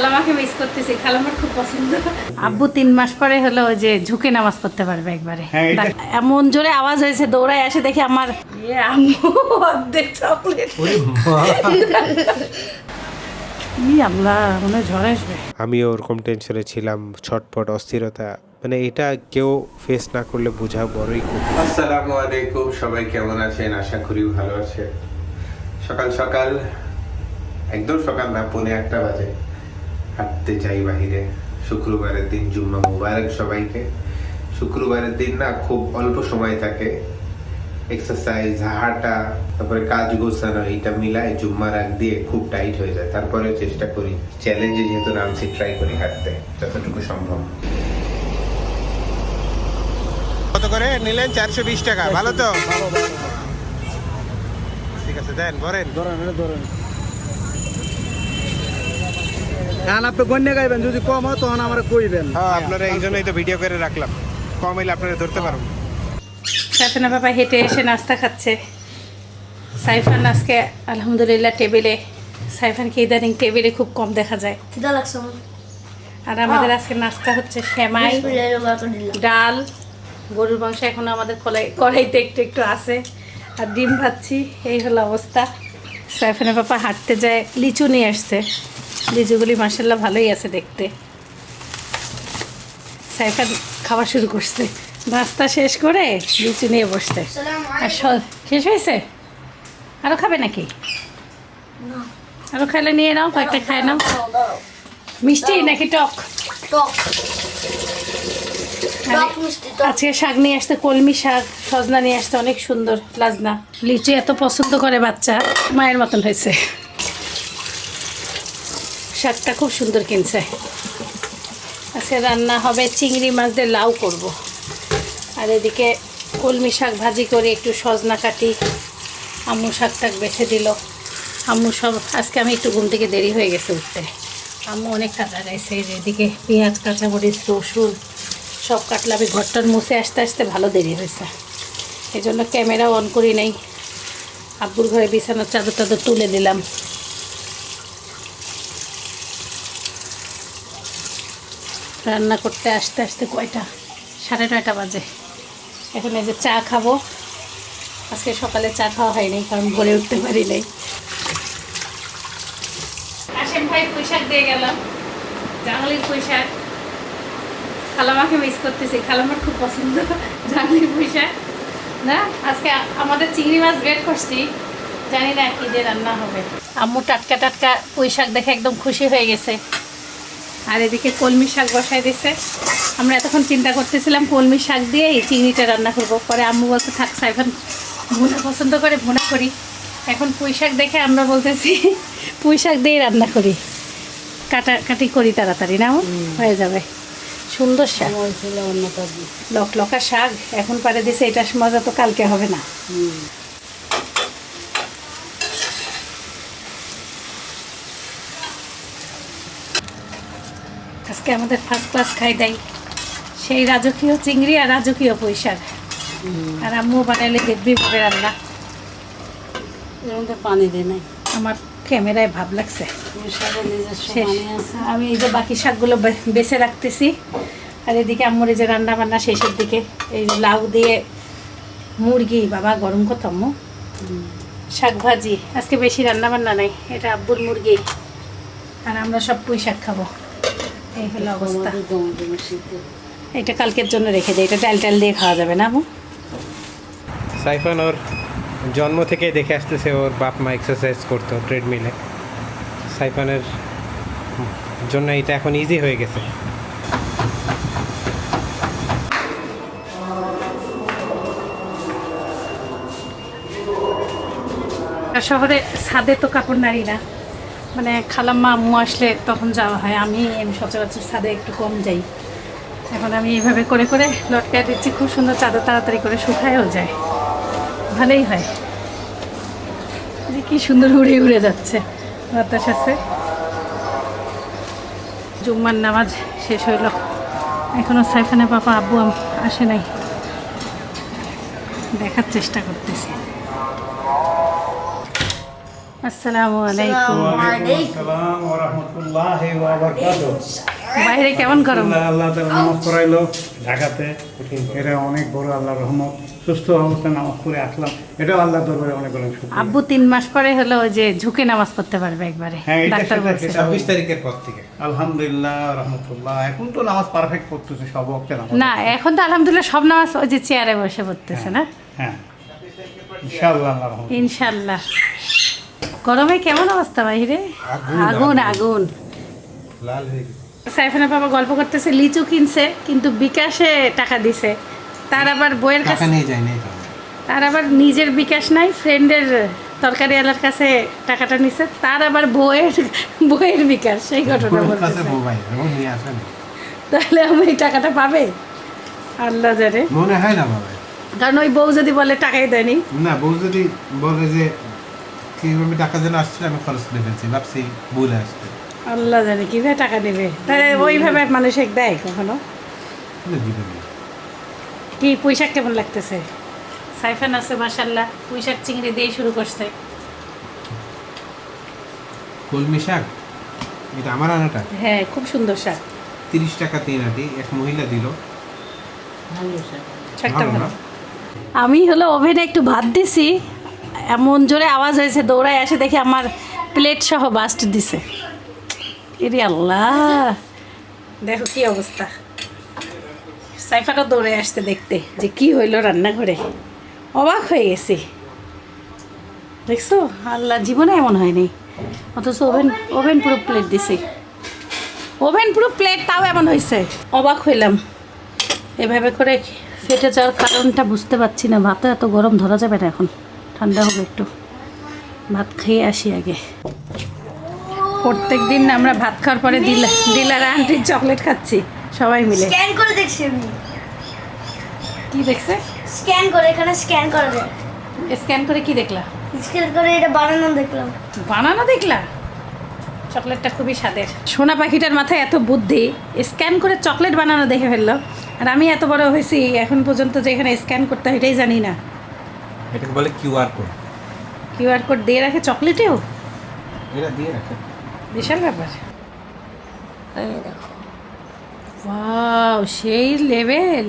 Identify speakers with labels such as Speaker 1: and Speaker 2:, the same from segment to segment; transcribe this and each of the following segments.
Speaker 1: খালামাকে miss করতেছি খালামার খুব পছন্দ। আব্বু তিন মাস পরে হলো ওই যে ঝুঁকে নামাজ পড়তে পারবে একবারে।
Speaker 2: হ্যাঁ,
Speaker 1: এমন জোরে আওয়াজ হয়েছে দৌড়ায় আসে দেখি আমার ইয়ে আম্মু অর্ধেক চকলেট ই আল্লাহ মনে ঝড় আসবে।
Speaker 3: আমিও ওরকম টেনশনে ছিলাম ছটপট অস্থিরতা। মানে এটা কেউ ফেস না করলে বোঝা বড়ই কঠিন। আসসালামু আলাইকুম সবাই কেমন আছেন? আশা করি ভালো আছেন। সকাল সকাল একদম সকাল না পৌনে একটা বাজে। হাঁটতে যাই বাহিরে। শুক্রবারের দিন জুম্মা মুবারক সবাইকে। শুক্রবারের দিন না খুব অল্প সময় থাকে। এক্সারসাইজ হাঁটা তারপরে কাজ গোছানো এইটা মিলায় জুম্মার আগ দিয়ে খুব টাইট হয়ে যায়। তারপরে চেষ্টা করি। চ্যালেঞ্জে যেহেতু নামছি ট্রাই করি হাঁটতে যতটুকু সম্ভব। কত করে? নিলেন চারশো বিশ টাকা। ভালো তো? ঠিক আছে দেন ভরেন
Speaker 2: গান আপনি গণ্যে গাইবেন যদি কম হয় তখন আমার কইবেন।
Speaker 3: হ্যাঁ আপনারা এই জন্যই তো ভিডিও করে রাখলাম। কম হইলে আপনারা ধরতে পারব
Speaker 1: সাইফানা বাবা হেঁটে এসে নাস্তা খাচ্ছে। সাইফান আজকে আলহামদুলিল্লাহ টেবিলে সাইফানকে ইদানিং টেবিলে খুব কম দেখা যায়।
Speaker 4: খিদা লাগছে
Speaker 1: আর আমাদের আজকে নাস্তা হচ্ছে সেমাই ডাল গরুর মাংস এখনও আমাদের কলাই কড়াইতে একটু একটু আছে। আর ডিম ভাজছি এই হলো অবস্থা। সাইফানের পাপা হাঁটতে যায় লিচু নিয়ে আসছে। লিচুগুলি মাসাল্লাহ ভালোই আছে দেখতে। সাইফান খাওয়া শুরু করছে। নাস্তা শেষ করে লিচু নিয়ে বসতে আর শেষ হয়েছে? আরও খাবে নাকি? আরও খাইলে নিয়ে নাও কয়েকটা খাই নাও। মিষ্টি নাকি টক। আজকে শাক নিয়ে আসতে কলমি শাক সজনা নিয়ে আসতে অনেক সুন্দর লাজনা। লিচু এত পছন্দ করে বাচ্চা মায়ের মতন হয়েছে। শাকটা খুব সুন্দর কিনছে। আজকে রান্না হবে চিংড়ি মাছ দিয়ে লাউ করব। আর এদিকে কলমি শাক ভাজি করে একটু সজনা কাটি আম্মু শাক টাক বেছে দিল। আম্মু সব, আজকে আমি একটু ঘুম থেকে দেরি হয়ে গেছে উঠতে। আম্মু অনেক কাটা গাইছে এদিকে পেঁয়াজ, কাঁচামরিচ, রসুন সব কাটলে আমি ঘরটার মুছে আসতে আসতে ভালো দেরি হয়েছে। এই জন্য ক্যামেরা অন করি নাই। আব্বুর ঘরে বিছানার চাদর টাদর তুলে দিলাম। রান্না করতে আসতে আসতে কয়টা? সাড়ে নয়টা বাজে। এখন এই যে চা খাব। আজকে সকালে চা খাওয়া হয়নি, কারণ ভরে উঠতে পারি নাই। আসেন ভাই পুঁইশাক দিয়ে গেলাম। জাংলির পুঁইশাক। খালামাকে মিস করতেছি। খালামার খুব পছন্দ জাংলির পুঁইশাক। না, আজকে আমাদের চিংড়ি মাছ বের করছি। জানি না কী দিয়ে রান্না হবে। আম্মু টাটকা টাটকা পুঁইশাক দেখে একদম খুশি হয়ে গেছে। আর এদিকে কলমি শাক বসাই দিছে। আমরা এতক্ষণ চিন্তা করতেছিলাম কলমি শাক দিয়ে এই চিংড়িটা রান্না করব। পরে আম্মু বলতে থাক সাইফান ভুনা পছন্দ করে ভুনা করি। এখন পুঁই শাক দেখে আমরা বলতেছি পুঁই শাক দিয়েই রান্না করি। কাটা কাটি করি তাড়াতাড়ি না? হয়ে যাবে। সুন্দর শাক। লক লকা শাক এখন পারে দিছে এটার মজা তো কালকে হবে না। আজকে আমাদের ফার্স্ট ক্লাস খাই দেয়। সেই রাজকীয় চিংড়ি আর রাজকীয় পুঁইশাক আর আম্মু বানাইলে দেখবি ভাবে রান্না।
Speaker 5: এর মধ্যে পানি দেয় নাই।
Speaker 1: আমার ক্যামেরায় ভাব লাগছে। আমি এই যে বাকি শাকগুলো বেছে রাখতেছি। আর এদিকে আম্মুর এই যে রান্না বান্না শেষের দিকে এই যে লাউ দিয়ে মুরগি বাবা গরম কত আম্মু। শাক ভাজি। আজকে বেশি রান্না বান্না নাই এটা আব্বুর মুরগি। আর আমরা সব পুঁই শাক খাব। এই হলো অবস্থা। এটা কালকের জন্য রেখে দিই এটা ডাল টাল দিয়ে খাওয়া যাবে না আম্মু?
Speaker 3: সাইফান ওর জন্ম থেকে দেখে আসতেছে ওর বাপ মা এক্সারসাইজ করতো ট্রেডমিলে সাইফানের জন্য এটা এখন ইজি হয়ে গেছে।
Speaker 1: আর শহরে ছাদে তো কাপড় নাড়ি না। মানে খালাম্মা, আম্মু আসলে তখন যাওয়া হয়। আমি আমি সচরাচর ছাদে একটু কম যাই। এখন আমি এইভাবে করে করে লটকায় দিচ্ছি, খুব সুন্দর চাদর তাড়াতাড়ি করে শুকায়ও যায়। ভালোই হয়। যে কি সুন্দর উড়ে উড়ে যাচ্ছে বাতাস আছে। জুম্মার নামাজ শেষ হইল। এখনও সাইফানের পাপা আব্বু আসে নাই। দেখার চেষ্টা করতেছি। আসসালামু আলাইকুম।
Speaker 2: ওয়া রাহমাতুল্লাহি ওয়া বারাকাতুহু।
Speaker 1: বাইরে কেমন গরম?
Speaker 2: আল্লাহ আল্লাহ তাআলা নামাজ পড়াইলো ঢাকাতে। এটা অনেক বড় আল্লাহর রহমত। সুস্থ অবস্থায় নামাজ পড়ে আসলাম। এটাও আল্লাহ দরবারে অনেক অনেক
Speaker 1: আব্বু তিন মাস পরে হলো যে ঝুঁকে নামাজ পড়তে পারবে একবারে।
Speaker 2: হ্যাঁ,
Speaker 1: ডাক্তার বলছে।
Speaker 3: ছাব্বিশ তারিখের পর থেকে
Speaker 2: আলহামদুলিল্লাহ রহমতুল্লাহ। এখন তো নামাজ পারফেক্ট পড়তেছে সব ওয়াক্তে নামাজ
Speaker 1: না এখন তো আলহামদুলিল্লাহ সব নামাজ ওই যে চেয়ারে বসে পড়তেছে না?
Speaker 2: হ্যাঁ। ইনশাআল্লাহ আল্লাহ
Speaker 1: ইনশাল্লাহ গরমে কেমন অবস্থা বাইরে আগুন আগুন
Speaker 3: লাল হয়ে
Speaker 1: সাইফানের বাবা গল্প করতেছে লিচু কিনছে কিন্তু বিকাশে টাকা দিছে। তার আবার বইয়ের কাছে। তার আবার নিজের বিকাশ নাই ফ্রেন্ডের তরকারিওয়ালার কাছে টাকাটা নিছে। তার আবার বইয়ের বইয়ের বিকাশ সেই ঘটনা বলতেছে। তাহলে আমি এই টাকাটা পাবে? আল্লাহ জানে।
Speaker 3: মনে হয় না বাবা।
Speaker 1: কারণ ওই বউ যদি বলে টাকাই দেয়নি।
Speaker 3: না বউ যদি বলে যে কীভাবে টাকা যেন আসছিল আমি খরচ করে ফেলছি ভাবছি ভুলে আসছে।
Speaker 1: আল্লাহ জানে কীভাবে টাকা নেবে? তাহলে ওইভাবে মানুষ এক দেয় কখনো। কি? পুঁইশাক কেমন লাগতেছে? সাইফান আছে মাসাল্লাহ পুঁইশাক চিংড়ি দিয়ে শুরু করছে।
Speaker 3: কলমি শাক? এটা আমার আনাটা?
Speaker 1: হ্যাঁ খুব সুন্দর শাক।
Speaker 3: তিরিশ টাকা তিন আটি এক মহিলা দিল।
Speaker 1: শাকটা
Speaker 3: ভালো।
Speaker 1: আমি হলো ওভেনে একটু ভাত দিছি এমন জোরে আওয়াজ হয়েছে, দৌড়ায় আসে দেখি আমার প্লেট সহ বাস্ট দিছে। এরে আল্লাহ। দেখো কি অবস্থা। সাইফারও দৌড়ে আসতে দেখতে, যে কি হইল রান্নাঘরে। অবাক হয়ে গেছি। দেখছ? আল্লাহ, জীবনে এমন হয়নি। অথচ ওভেন ওভেন পুরো প্লেট দিছি। ওভেন পুরো প্লেট তাও এমন হয়েছে অবাক হইলাম। এভাবে করে ফেটে যাওয়ার কারণটা বুঝতে পারছি না। ভাতও এত গরম ধরা যাবে না এখন। ঠান্ডা হবে একটু। ভাত খেয়ে আসি আগে। প্রত্যেক দিন আমরা ভাত খাওয়ার পরে দিলা দিলার আন্টির চকলেট খাচ্ছি সবাই মিলে।
Speaker 4: স্ক্যান করে দেখছি আমি।
Speaker 1: কি দেখছে?
Speaker 4: স্ক্যান করে এখানে স্ক্যান করা যায়।
Speaker 1: স্ক্যান করে কি দেখলা?
Speaker 4: স্ক্যান করে এটা বানানো দেখলাম।
Speaker 1: বানানো দেখলা? চকলেটটা খুবই স্বাদের। সোনা পাখিটার মাথায় এত বুদ্ধি স্ক্যান করে চকলেট বানানো দেখে ফেলল। আর আমি এত বড় হয়েছি এখন পর্যন্ত যে এখানে স্ক্যান করতে হয় এটাই জানি না।
Speaker 3: এটাকে বলে কিউআর কোড।
Speaker 1: কিউআর কোড দিয়ে রাখে চকলেটেও?
Speaker 3: এটা দিয়ে রাখে।
Speaker 1: বিশাল ব্যাপার।
Speaker 4: এই দেখো।
Speaker 1: ওয়াও সেই লেভেল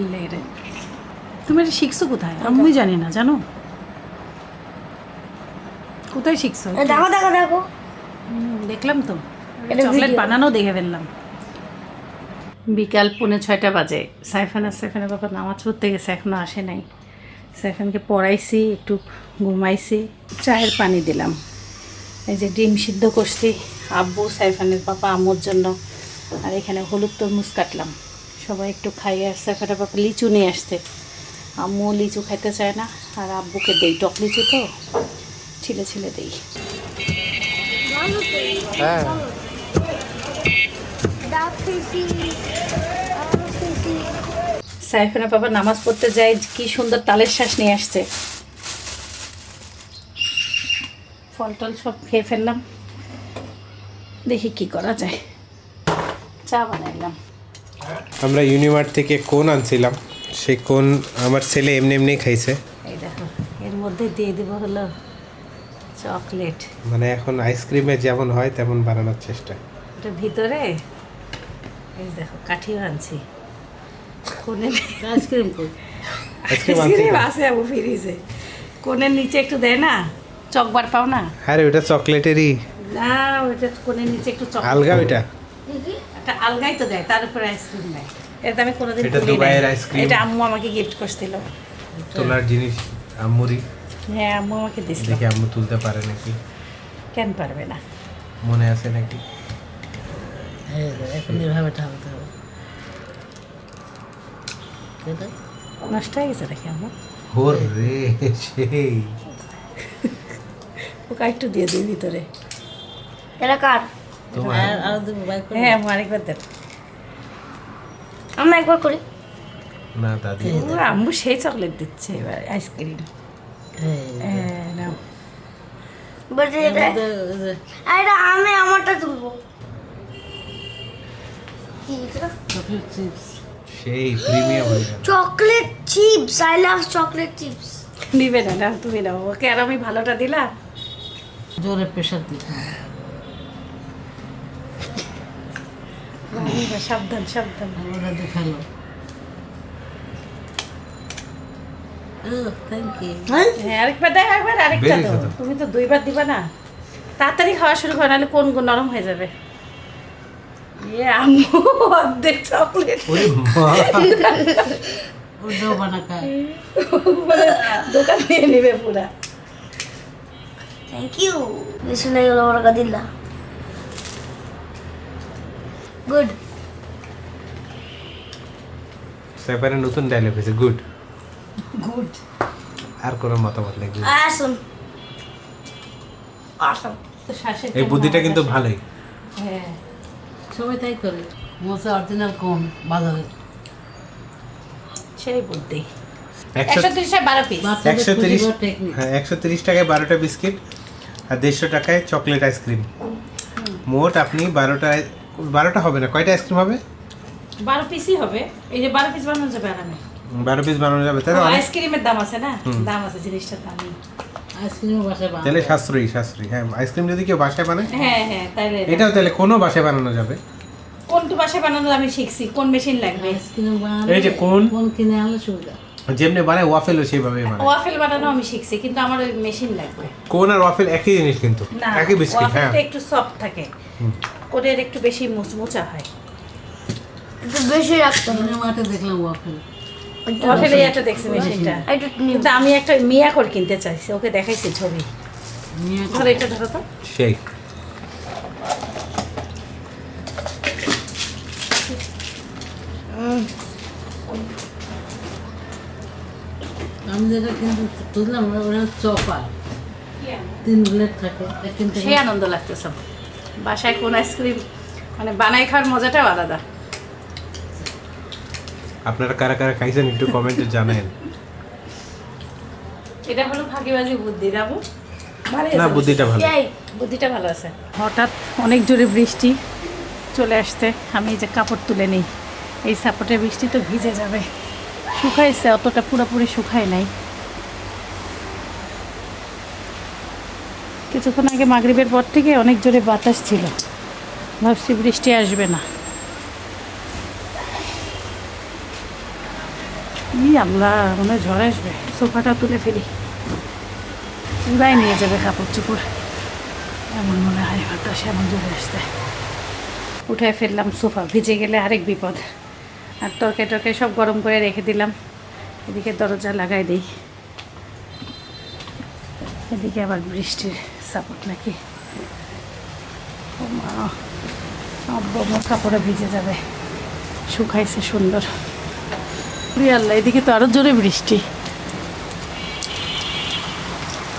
Speaker 1: তুমি এটা শিখছো কোথায়? আমি জানি না জানো? কোথায় শিখছো?
Speaker 4: দেখো দেখো দেখো।
Speaker 1: দেখলাম তো।
Speaker 4: এটা
Speaker 1: চকলেট বানানো দেখে ফেললাম। বিকাল পৌনে ছয়টা বাজে। সাইফানা আর সাইফানের বাবা নামাজ পড়তে গেছে এখনও আসে নাই। সাইফানকে পড়াইছি একটু ঘুমাইছি চায়ের পানি দিলাম। এই যে ডিম সিদ্ধ করছি আব্বু সাইফানের পাপা আম্মুর জন্য। আর এখানে হলুদ তরমুজ কাটলাম। সবাই একটু খাইয়ে আর সাইফানের পাপা লিচু নিয়ে আসছে। আম্মু লিচু খাইতে চায় না আর আব্বুকে দেই। টক লিচু তো ছিলে ছিলে দেই।
Speaker 3: হ্যাঁ
Speaker 4: ডাক খেয়েছি আরও খেয়েছি
Speaker 1: সাইফানের বাবা নামাজ পড়তে যায় কি সুন্দর তালের শ্বাস নিয়ে আসছে। ফল টল সব খেয়ে ফেললাম। দেখি কি করা যায়। চা বানাইলাম।
Speaker 3: আমরা ইউনিমার্ট থেকে কোন আনছিলাম সেই কোন আমার ছেলে এমনি এমনি খাইছে।
Speaker 1: এই দেখো এর মধ্যে দিয়ে দেবো হলো চকলেট।
Speaker 3: মানে এখন আইসক্রিমে যেমন হয় তেমন বানানোর চেষ্টা।
Speaker 1: এটা ভিতরে এই দেখো কাঠিও আনছি। কোনে
Speaker 5: আইসক্রিম কই?
Speaker 3: আইসক্রিম।
Speaker 1: আছে আবু ফ্রিজে। কোনের নিচে একটু দেয় না চকবার পাও না?
Speaker 3: আরে ওটা চকলেটেরই।
Speaker 1: না কোনের নিচে একটু চক
Speaker 3: আলগা
Speaker 1: একটা আলগাই তো দেয় তার উপরে আইসক্রিম দেয়। এটা আমি কোনোদিন
Speaker 3: এটা দুবাইয়ের আইসক্রিম।
Speaker 1: এটা আম্মু আমাকে গিফট করছিল।
Speaker 3: তোলার জিনিস আম্মুরি
Speaker 1: হ্যাঁ আম্মু আমাকে দিছিল।
Speaker 3: দেখি আম্মু তুলতে পারে নাকি?
Speaker 1: কেন পারবে না?
Speaker 3: মনে আছে নাকি?
Speaker 5: এই এখন এভাবে
Speaker 1: নষ্ট হয়ে গেছে দেখি আম্মু
Speaker 3: হোর রে সেই
Speaker 1: ওকে একটু দিয়ে দিই ভিতরে
Speaker 4: এটা কার
Speaker 1: হ্যাঁ আম্মু আরেকবার দেন
Speaker 4: আমরা একবার করি
Speaker 3: না দাদি
Speaker 1: আম্মু সেই চকলেট দিচ্ছে এবার আইসক্রিম হ্যাঁ
Speaker 4: বলছি এটা আমি আমারটা তুলবো কি এটা
Speaker 5: চকলেট চিপস
Speaker 3: সেই premium
Speaker 4: chocolate chips I love chocolate chips.
Speaker 1: নিবে না না তুমি নাও। ওকে আর আমি ভালোটা দিলা
Speaker 5: জোরে প্রেশার দিতে
Speaker 1: সাবধান সাবধান।
Speaker 5: দিয়ে ফেলো থ্যাংক ইউ
Speaker 1: হ্যাঁ?
Speaker 3: বেরিয়েছে
Speaker 1: তুমি তো দুইবার দিবা না। তাড়াতাড়ি খাওয়া শুরু করো নাহলে কোন কোন নরম হয়ে যাবে। ইয়ে অর্ধেক চকলেট দোকান নিয়ে নেবে পুরা
Speaker 4: থ্যাংক ইউ গুড
Speaker 3: সেপারে নতুন ডায়লগ হয়েছে গুড
Speaker 1: গুড
Speaker 3: আর কোনো মতামত নেই good।
Speaker 4: আসুন
Speaker 3: এই বুদ্ধিটা কিন্তু ভালোই।
Speaker 1: হ্যাঁ।
Speaker 5: সবাই তাই করে। মোসে অরিজিনাল কোন বাজারে
Speaker 1: সেই
Speaker 3: একশো
Speaker 1: তিরিশ
Speaker 5: টেকনিক
Speaker 3: হ্যাঁ একশো তিরিশ টাকায় বারোটা বিস্কিট আর দেড়শো টাকায় চকলেট আইসক্রিম। মোট আপনি বারোটা বারোটা হবে না কয়টা আইসক্রিম হবে?
Speaker 1: বারো পিসই হবে। এই যে বারো পিস বানানো যাবে আরামে
Speaker 3: বারো পিস বানানো যাবে
Speaker 1: আইসক্রিমের দাম আছে না? দাম আছে জিনিসটার
Speaker 5: বানায়
Speaker 3: তাহলে সাশ্রয়ী সাশ্রয়ী। হ্যাঁ আইসক্রিম যদি কেউ বাসায় বানায়
Speaker 1: হ্যাঁ হ্যাঁ তাইলে
Speaker 3: এটাও তাহলে কোনো বাসায় বানানো যাবে?
Speaker 1: কোনটু বাসায় বানানো আমি শিখছি কোন মেশিন লাগবে?
Speaker 5: আইসক্রিম
Speaker 3: এই যে কোন?
Speaker 5: কোন কিনে আনলে সুবিধা?
Speaker 3: যেমনি বানায় ওয়াফেলও সেইভাবে বানায়।
Speaker 1: ওয়াফেল বানানো আমি শিখছি কিন্তু আমার ওই মেশিন লাগবে।
Speaker 3: কোন আর ওয়াফেল একই জিনিস কিন্তু একই বিস্কিট হ্যাঁ।
Speaker 1: ওয়াফেলটা একটু সফট থাকে। কোনের একটু বেশি মুচমুচা হয়।
Speaker 4: একটু বেশি রাখতে হবে
Speaker 5: মাঠে দেখলাম ওয়াফেল
Speaker 1: ওয়াফেলে একটা দেখছি মেশিনটা। কিন্তু আমি একটা মিয়া করে কিনতে চাইছি ওকে দেখাইছি ছবি। ধরো এটা ধরো তো।
Speaker 3: সেই।
Speaker 5: আমি যেটা কিন্তু বুঝলাম ওরা চপার তিন ব্লেড থাকে কিনতে
Speaker 1: সেই আনন্দ লাগতেছে বাসায় কোন আইসক্রিম মানে বানাই খাওয়ার মজাটাও আলাদা।
Speaker 3: আপনারা কারা কারা খাইছেন একটু কমেন্টে জানান
Speaker 1: এটা হলো ফাঁকিবাজি বুদ্ধি রাবু ভালো
Speaker 3: না বুদ্ধিটা ভালো।
Speaker 4: এই
Speaker 1: বুদ্ধিটা ভালো আছে। হঠাৎ অনেক জোরে বৃষ্টি চলে আসতে আমি এই যে কাপড় তুলে নিই। এই সাপোর্টের বৃষ্টি তো ভিজে যাবে। শুকাইছে অতটা পুরোপুরি শুকায় নাই। কিছুক্ষণ আগে মাগরিবের পর থেকে অনেক জোরে বাতাস ছিল। ভাবছি বৃষ্টি আসবে না। ই আল্লাহ মনে ঝড় আসবে। সোফাটা তুলে ফেলি। পুরাই নিয়ে যাবে কাপড় চোপড়। এমন মনে হয় বাতাস এমন জোরে আসতে উঠায় ফেললাম সোফা, ভিজে গেলে আরেক বিপদ। আর তরকারি টরকারি সব গরম করে রেখে দিলাম। এদিকে দরজা লাগাই দিই। এদিকে আবার বৃষ্টির সাপোর্ট নাকি। মা কাপড়ে ভিজে যাবে। শুকাইছে সুন্দর। আল্লাহ, এদিকে তো আরও জোরে বৃষ্টি।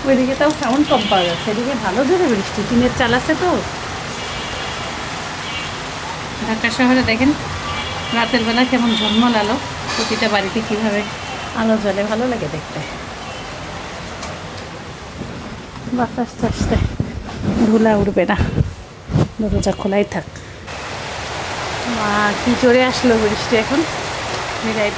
Speaker 1: ওইদিকে তাও সাউন্ড কম পাওয়া যাচ্ছে, এদিকে ভালো জোরে বৃষ্টি, টিনের চাল আছে তো। ঢাকা শহরে দেখেন, রাতের বেলা কেমন ঝলমল আলো, প্রতিটা বাড়িতে কীভাবে আলো জ্বলে, ভালো লাগে দেখতে। বাতাস আসতে ধুলা উঠবে না, দরজা খোলাই থাক। মা, কি চড়ে আসলো বৃষ্টি এখন? বিদায়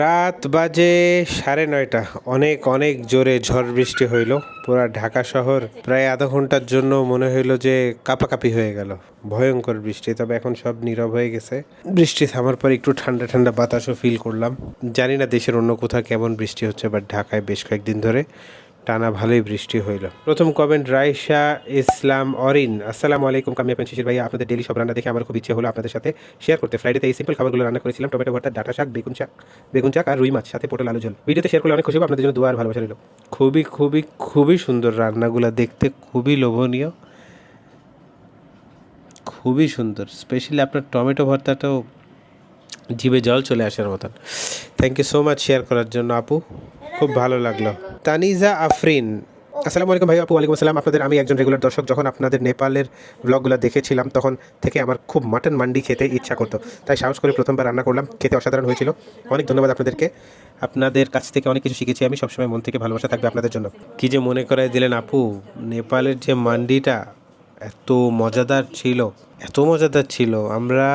Speaker 3: রাত বাজে সাড়ে নয়টা। অনেক অনেক জোরে ঝড় বৃষ্টি হইল। পুরা ঢাকা শহর প্রায় আধা ঘণ্টার জন্য মনে হইল যে কাপাকাপি হয়ে গেল। ভয়ঙ্কর বৃষ্টি, তবে এখন সব নীরব হয়ে গেছে। বৃষ্টি থামার পর একটু ঠান্ডা ঠান্ডা বাতাসও ফিল করলাম। জানি না দেশের অন্য কোথাও কেমন বৃষ্টি হচ্ছে বাট ঢাকায় বেশ কয়েকদিন ধরে টানা ভালোই বৃষ্টি হইল। প্রথম কমেন্ট রাইসা ইসলাম অরিন, আসসালামু আলাইকুম কামিয়া পেন শিশির ভাই আপনাদের ডেলি সব রান্না দেখে আমার খুব ইচ্ছে হলো আপনাদের সাথে শেয়ার করতে। ফ্রাইডেতে এই সিম্পল খাবারগুলো রান্না করেছিলাম, টমেটো ভর্তা, ডাটা শাক, বেগুন শাক বেগুন শাক আর রুই মাছ, সাথে পটল, আলু, ঝোল। ভিডিওতে শেয়ার করলে অনেক খুশি আপনাদের জন্য দোয়া আর ভালোবাসা রইল। খুবই খুবই খুবই সুন্দর রান্নাগুলো দেখতে, খুবই লোভনীয়। খুবই সুন্দর স্পেশালি আপনার টমেটো ভর্তাটাও জিভে জল চলে আসার মতন। Thank you so much share করার জন্য আপু। খুব ভালো লাগল। তানিজা আফরিন, আসসালামু আলাইকুম ভাই, আপু, ওয়ালাইকুম আসসালাম। আপনাদের আমি একজন রেগুলার দর্শক, যখন আপনাদের নেপালের ব্লগগুলো দেখেছিলাম, তখন থেকে আমার খুব মাটন মান্ডি খেতে ইচ্ছা করতো। তাই সাহস করে প্রথমবার রান্না করলাম, খেতে অসাধারণ হয়েছিল। অনেক ধন্যবাদ আপনাদেরকে। আপনাদের কাছ থেকে অনেক কিছু শিখেছি আমি, সবসময় মন থেকে ভালোবাসা থাকবে আপনাদের জন্য। কি যে মনে করাই দিলেন আপু, নেপালের যে মান্ডিটা এত মজাদার ছিল, এত মজাদার ছিল, আমরা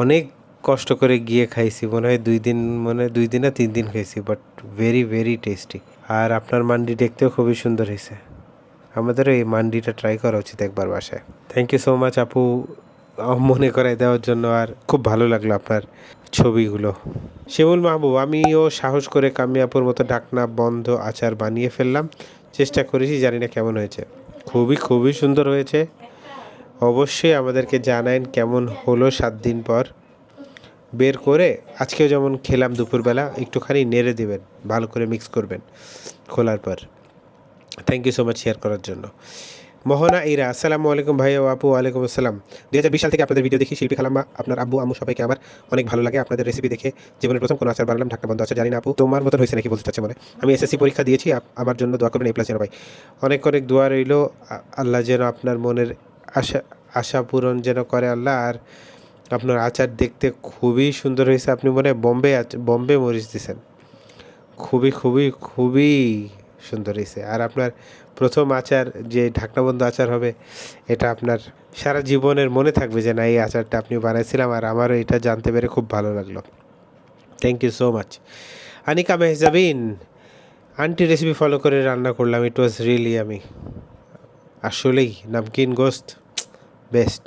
Speaker 3: অনেক কষ্ট করে গিয়ে খাইছি, মনে হয় দুই দিন, মনে দুই দিন না তিন দিন খাইছি বাট ভেরি ভেরি টেস্টি আর আপনার মান্ডি দেখতেও খুবই সুন্দর হয়েছে। আমাদেরও এই মান্ডিটা ট্রাই করা উচিত একবার বাসায়। থ্যাংক ইউ সো মাচ আপু মনে করাই দেওয়ার জন্য। আর খুব ভালো লাগল আপনার ছবিগুলো। শিমুল মাহবুব, আমিও সাহস করে কামিয়াপুর মতো ডাকনা বন্ধ আচার বানিয়ে ফেললাম। চেষ্টা করেছি, জানি না কেমন হয়েছে। খুবই খুবই সুন্দর হয়েছে। অবশ্যই আমাদেরকে জানান কেমন হলো সাত দিন পর। বের করে আজকেও যেমন খেলাম দুপুরবেলা, একটুখানি নেড়ে দেবেন, ভালো করে মিক্স করবেন খোলার পর। Thank you so much share করার জন্য। মোহনা, ইরা, আসসালামু আলাইকুম ভাই ও আপু, ওয়ালাইকুম আসসালাম। দুই হাজার বিশ সাল থেকে আপনাদের ভিডিও দেখি, শিল্পী খালাম্মা, আপনার আব্বু, আম্মু সবাইকে আমার অনেক ভালো লাগে, আপনাদের রেসিপি দেখে জীবনের প্রথম কোনো আচার বানালাম ঢাকা বন্ধ আছে, জানি না আপু। তোমার মতন হয়েছে নাকি বলতে চাচ্ছে মনে? আমি এসএসসি পরীক্ষা দিয়েছি আমার জন্য দোয়া করবেন এই প্লাস ভাই। অনেক অনেক দোয়া রইল আল্লাহ যেন আপনার মনের আশা আশা পূরণ যেন করে আল্লাহ, আর আপনার আচার দেখতে খুবই সুন্দর হয়েছে। আপনি মনে হয় বম্বে বম্বে মরিচ দিছেন। খুবই খুবই খুবই সুন্দর হয়েছে। আর আপনার প্রথম আচার যে ঢাকনাবন্ধ আচার হবে, এটা আপনার সারা জীবনের মনে থাকবে যে না, এই আচারটা আপনি বানাইছিলাম আর আমারও এটা জানতে পেরে খুব ভালো লাগল। Thank you so much Anika Mehjabin aunty recipe follow করে রান্না করলাম। ইট ওয়াজ রিয়েলি আমি। আসলেই, নামকিন গোস্ত বেস্ট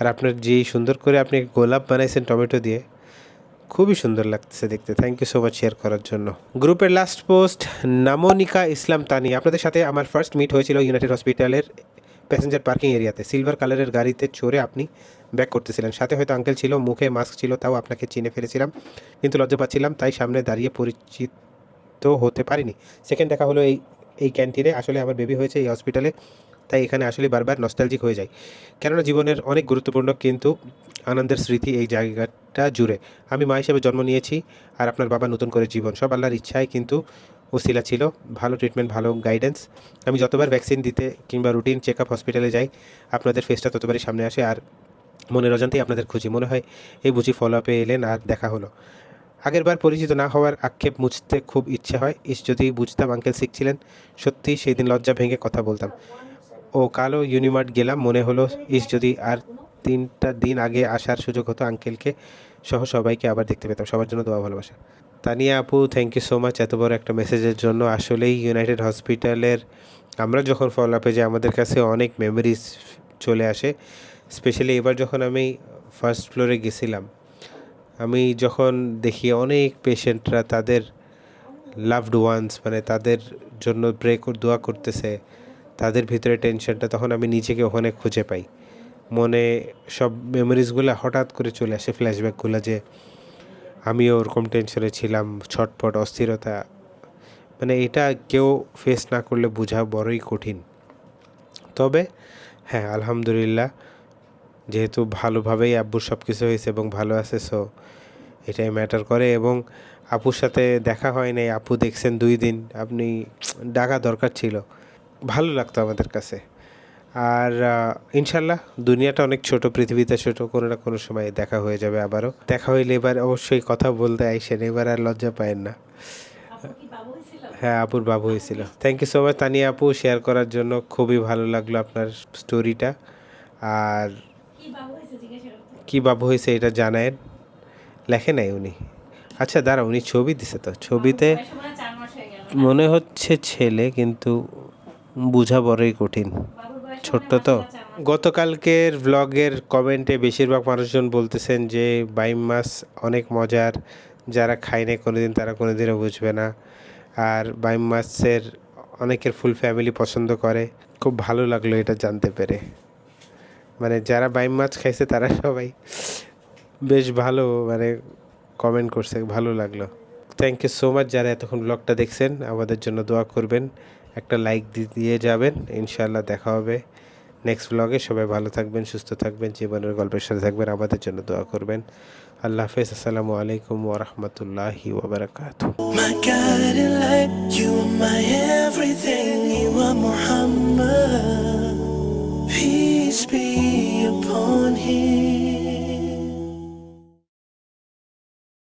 Speaker 3: আর আপনার যেই সুন্দর করে আপনি গোলাপ বানাইছেন টমেটো দিয়ে, খুবই সুন্দর লাগতেছে দেখতে। Thank you so much share করার জন্য। গ্রুপের লাস্ট পোস্ট নামনিকা ইসলাম তানি। আপনাদের সাথে আমার ফার্স্ট মিট হয়েছিল ইউনাইটেড হসপিটালের প্যাসেঞ্জার পার্কিং এরিয়াতে সিলভার কালারের গাড়িতে চড়ে আপনি ব্যাক করতেছিলেন। সাথে হয়তো আঙ্কেল ছিল, মুখে মাস্ক ছিল, তাও আপনাকে চিনে ফেলেছিলাম। কিন্তু লজ্জা পাচ্ছিলাম, তাই সামনে দাঁড়িয়ে পরিচিত হতে পারিনি। সেকেন্ড দেখা হলো এই এই ক্যান্টিনে আসলে আমার বেবি হয়েছে এই হসপিটালে তাই এখানে আসলে বারবার নস্টালজিক হয়ে যায়। কেননা জীবনের অনেক গুরুত্বপূর্ণ কিন্তু আনন্দের স্মৃতি এই জায়গাটা জুড়ে। আমি মা হিসেবে জন্ম নিয়েছি আর আপনার বাবা নতুন করে জীবন, সব আল্লাহর ইচ্ছায় কিন্তু ওসিলা ছিল। ভালো ট্রিটমেন্ট ভালো গাইডেন্স আমি যতবার ভ্যাকসিন দিতে কিংবা রুটিন চেক আপ হসপিটালে যাই, আপনাদের ফেসটা ততবারই সামনে আসে আর মনের অজান্তেই আপনাদের খুঁজি। মনে হয় এই বুঝি ফলো আপে এলেন আর দেখা হলো। আগের বার পরিচিত না হওয়ার আক্ষেপ মুছতে খুব ইচ্ছে হয়। ইস, যদি বুঝতাম আঙ্কেল শিখছিলেন সত্যি সেই দিন লজ্জা ভেঙে কথা বলতাম। ও কালো ইউনিমার্ট গেলাম, মনে হলো, ইস, যদি আর তিনটা দিন আগে আসার সুযোগ হতো আঙ্কেলকে সহ সবাইকে আবার দেখতে পেতাম। সবার জন্য দোয়া ভালোবাসা। তানিয়া আপু থ্যাংক ইউ সো মাচ এত বড় একটা মেসেজের জন্য। আসলেই ইউনাইটেড হসপিটালের আমরা যখন ফলো আপে যাই, আমাদের কাছে অনেক মেমোরিজ চলে আসে। স্পেশালি এবার যখন আমি ফার্স্ট ফ্লোরে গেছিলাম, আমি যখন দেখি অনেক পেশেন্টরা তাদের লাভড ওয়ান্স মানে তাদের জন্য প্রে দোয়া করতেছে। তাদের ভিতরে টেনশনটা তখন আমি নিজেকে ওখানে খুঁজে পাই। মনে সব মেমোরিজগুলো হঠাৎ করে চলে আসে ফ্ল্যাশব্যাকগুলো যে আমিও ওরকম টেনশনে ছিলাম, ছটপট, অস্থিরতা। মানে এটা কেউ ফেস না করলে বোঝা বড়ই কঠিন। তবে হ্যাঁ আলহামদুলিল্লাহ, যেহেতু ভালোভাবেই আব্বুর সব কিছু হয়েছে এবং ভালো আছে সো এটাই ম্যাটার করে এবং আপুর সাথে দেখা হয় নাই। আপু দেখছেন দুই দিন, আপনি ডাকা দরকার ছিল। ভালো লাগতো আমাদের কাছে। আর ইনশাল্লাহ দুনিয়াটা অনেক ছোট পৃথিবীতে ছোট কোনো না কোনো সময় দেখা হয়ে যাবে আবারও। দেখা হইলে এবার অবশ্যই কথা বলতে আইসেন এবার আর লজ্জা পায়েন না। হ্যাঁ আপুর বাবু হয়েছিল। Thank you so much Tania আপু শেয়ার করার জন্য খুবই ভালো লাগল আপনার স্টোরিটা আর কি বাবু হয়েছে এটা জানায়েন? লেখে নাই উনি। আচ্ছা দাঁড়া উনি ছবি দিছে তো। ছবিতে মনে হচ্ছে ছেলে কিন্তু বোঝা বড়ই কঠিন। ছোট্ট তো। গতকালকের ব্লগের কমেন্টে বেশিরভাগ মানুষজন বলতেছেন যে, বাইম মাছ অনেক মজার। যারা খায় নাই কোনোদিন তারা কোনোদিনও বুঝবে না। আর বাইম মাছের অনেকের ফুল ফ্যামিলি পছন্দ করে। খুব ভালো লাগল এটা জানতে পেরে। মানে যারা বাইম মাছ খাইছে তারা সবাই বেশ ভালো মানে কমেন্ট করছে, ভালো লাগল। থ্যাংক ইউ সো মাচ যারা এতক্ষণ ব্লগটা দেখছেন, আমাদের জন্য দোয়া করবেন। একটা লাইক দিয়ে যাবেন। ইনশাআল্লাহ দেখা হবে নেক্সট ব্লগে সবাই ভালো থাকবেন, সুস্থ থাকবেন, জীবনের গল্পের সাথে থাকবেন, আমাদের জন্য দোয়া করবেন। আল্লাহ হাফেজ। আসসালামু আলাইকুম ওয়া ওবরাকাত
Speaker 6: Peace be upon him.